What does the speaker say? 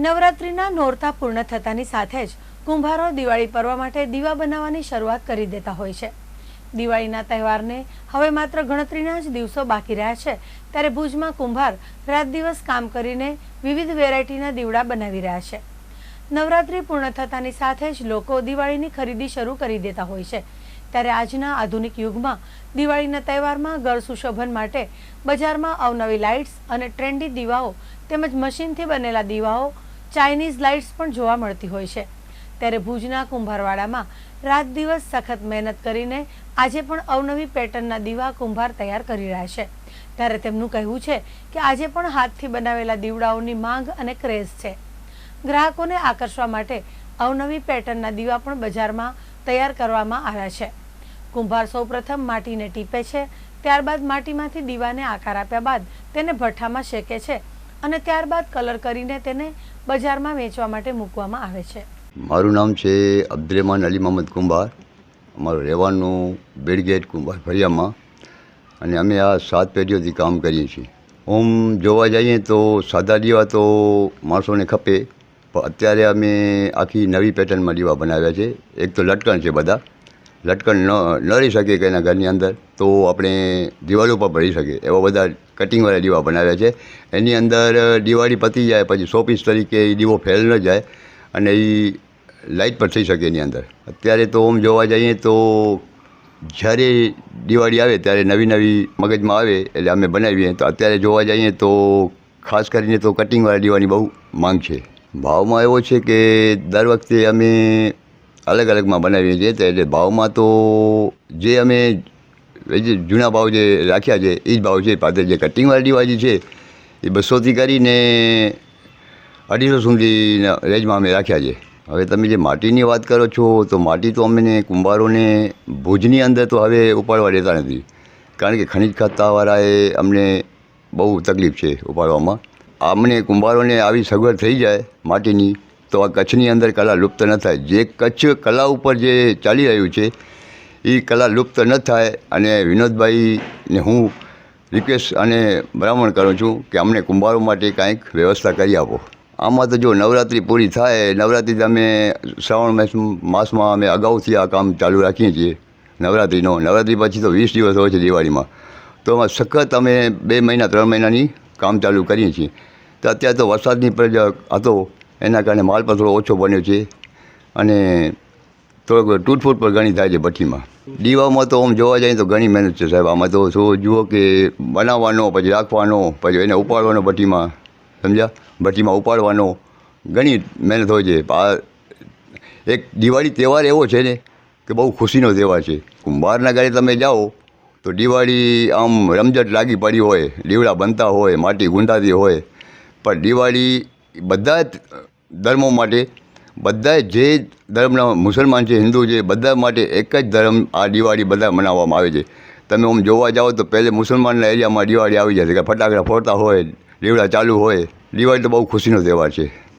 નવરાત્રિના નોરતા પૂર્ણ થતાની સાથે જ કુંભારો દિવાળી પર્વ માટે દીવા બનાવવાની શરૂઆત કરી દેતા હોય છે. દિવાળીના તહેવારને હવે માત્ર ગણતરીના જ દિવસો બાકી રહ્યા છે, ત્યારે ભુજમાં કુંભાર રાત દિવસ કામ કરીને વિવિધ વેરાયટીના દીવડા બનાવી રહ્યા છે. નવરાત્રિ પૂર્ણ થતાની સાથે જ લોકો દિવાળીની ખરીદી શરૂ કરી દેતા હોય છે. ત્યારે આજના આધુનિક યુગમાં દિવાળીના તહેવારમાં ઘર સુશોભન માટે બજારમાં અવનવી લાઇટ્સ અને ટ્રેન્ડી દીવાઓ તેમજ મશીનથી બનેલા દીવાઓ ચાઇનીઝ લાઇટ્સ પણ જોવા મળતી હોય છે. ત્યારે ભુજના કુંભારવાડામાં રાત દિવસ સખત મહેનત કરીને આજે પણ અવનવી પેટર્નના દીવા કુંભાર તૈયાર કરી રહ્યા છે. ત્યારે તેમનું કહેવું છે કે આજે પણ હાથથી બનાવેલા દીવડાઓની માંગ અને ક્રેઝ છે. ગ્રાહકોને આકર્ષવા માટે અવનવી પેટર્નના દીવા પણ બજારમાં તૈયાર કરવામાં આવ્યા છે. કુંભાર સૌપ્રથમ માટીને ટીપે છે, ત્યારબાદ માટીમાંથી દીવાને આકાર આપ્યા બાદ તેને ભઠ્ઠામાં શેકે છે અને ત્યારબાદ કલર કરીને તેને બજારમાં વેચવા માટે મૂકવામાં આવે છે. મારું નામ છે અબ્દુલરહમાન અલી મોહમ્મદ કુંભાર. અમારું રહેવાનું બેડગેટ કુંભાર ફળિયામાં. અને અમે આ સાત પેઢીઓથી કામ કરીએ છીએ. ઓમ જોવા જઈએ તો સાદા દીવા તો માણસોને ખપે, પણ અત્યારે અમે આખી નવી પેટર્નમાં દીવા બનાવ્યા છે. એક તો લટકણ છે બધા. લટકણ ન ન રહી શકે કે એના ઘરની અંદર, તો આપણે દિવાલો ઉપર ભરી શકે એવા બધા કટિંગવાળા દીવા બનાવ્યા છે. એની અંદર દિવાળી પતી જાય પછી શોપીસ તરીકે એ દીવો ફેલ ન જાય અને એ લાઇટ પર થઈ શકે એની અંદર. અત્યારે તો આમ જોવા જઈએ તો જ્યારે દિવાળી આવે, ત્યારે નવી નવી મગજમાં આવે એટલે અમે બનાવીએ. તો અત્યારે જોવા જઈએ તો ખાસ કરીને તો કટિંગવાળા દીવાની બહુ માંગ છે. ભાવમાં એવો છે કે દર વખતે અમે અલગ અલગમાં બનાવીએ છીએ. તો એટલે ભાવમાં તો જે અમે જે જૂના ભાવ જે રાખ્યા છે, એ જ ભાવ છે. પાત્ર જે કટિંગવાળી દીવા જે છે, એ બસોથી કરીને અઢીસો સુધીના રેન્જમાં અમે રાખ્યા છે. હવે તમે જે માટીની વાત કરો છો, તો માટી તો અમને કુંભારોને ભુજની અંદર તો હવે ઉપાડવા દેતા નથી. કારણ કે ખનિજ ખાતાવાળાએ અમને બહુ તકલીફ છે ઉપાડવામાં. અમને કુંભારોને આવી સગવડ થઈ જાય માટીની તો આ કચ્છની અંદર કલા લુપ્ત ન થાય. જે કચ્છ કલા ઉપર જે ચાલી રહ્યું છે એ કલા લુપ્ત ન થાય અને વિનોદભાઈને હું રિક્વેસ્ટ અને ભલામણ કરું છું કે અમને કુંભારો માટે કાંઈક વ્યવસ્થા કરી આપો. આમાં તો જો નવરાત્રિ પૂરી થાય, નવરાત્રિ અમે શ્રાવણ માસ, માસમાં અમે અગાઉથી આ કામ ચાલુ રાખીએ છીએ, નવરાત્રિનો. નવરાત્રિ પછી તો વીસ દિવસ હોય છે દિવાળીમાં. તો એમાં સખત અમે બે મહિના, ત્રણ મહિનાની કામ ચાલુ કરીએ છીએ. તો અત્યારે તો વરસાદની પ્રજા હતો એના કારણે માલ પણ થોડો ઓછો બન્યો છે અને થોડોક તૂટફૂટ પણ ઘણી થાય છે ભઠ્ઠીમાં. દીવામાં તો આમ જોવા જઈએ તો ઘણી મહેનત છે સાહેબ. આમાં તો શું જુઓ કે બનાવવાનો, પછી રાખવાનો, પછી એને ઉપાડવાનો ભઠ્ઠીમાં. સમજ્યા? ભઠ્ઠીમાં ઉપાડવાનો ઘણી મહેનત હોય છે. આ એક દિવાળી તહેવાર એવો છે ને કે બહુ ખુશીનો તહેવાર છે. કુંભારના ઘરે તમે જાઓ તો દિવાળી આમ રમઝટ લાગી પડી હોય દીવડા બનતા હોય, માટી ગુંડાતી હોય. પણ દિવાળી બધા જ ધર્મો માટે બધા જે ધર્મના મુસલમાન છે, હિન્દુ છે, બધા માટે એક જ ધર્મ આ દિવાળી બધા મનાવવામાં આવે છે. તમે આમ જોવા જાઓ તો પહેલે મુસલમાનના એરિયામાં દિવાળી આવી જાય છે કે ફટાકડા ફોડતા હોય દીવડા ચાલુ હોય, દિવાળી તો બહુ ખુશીનો તહેવાર છે.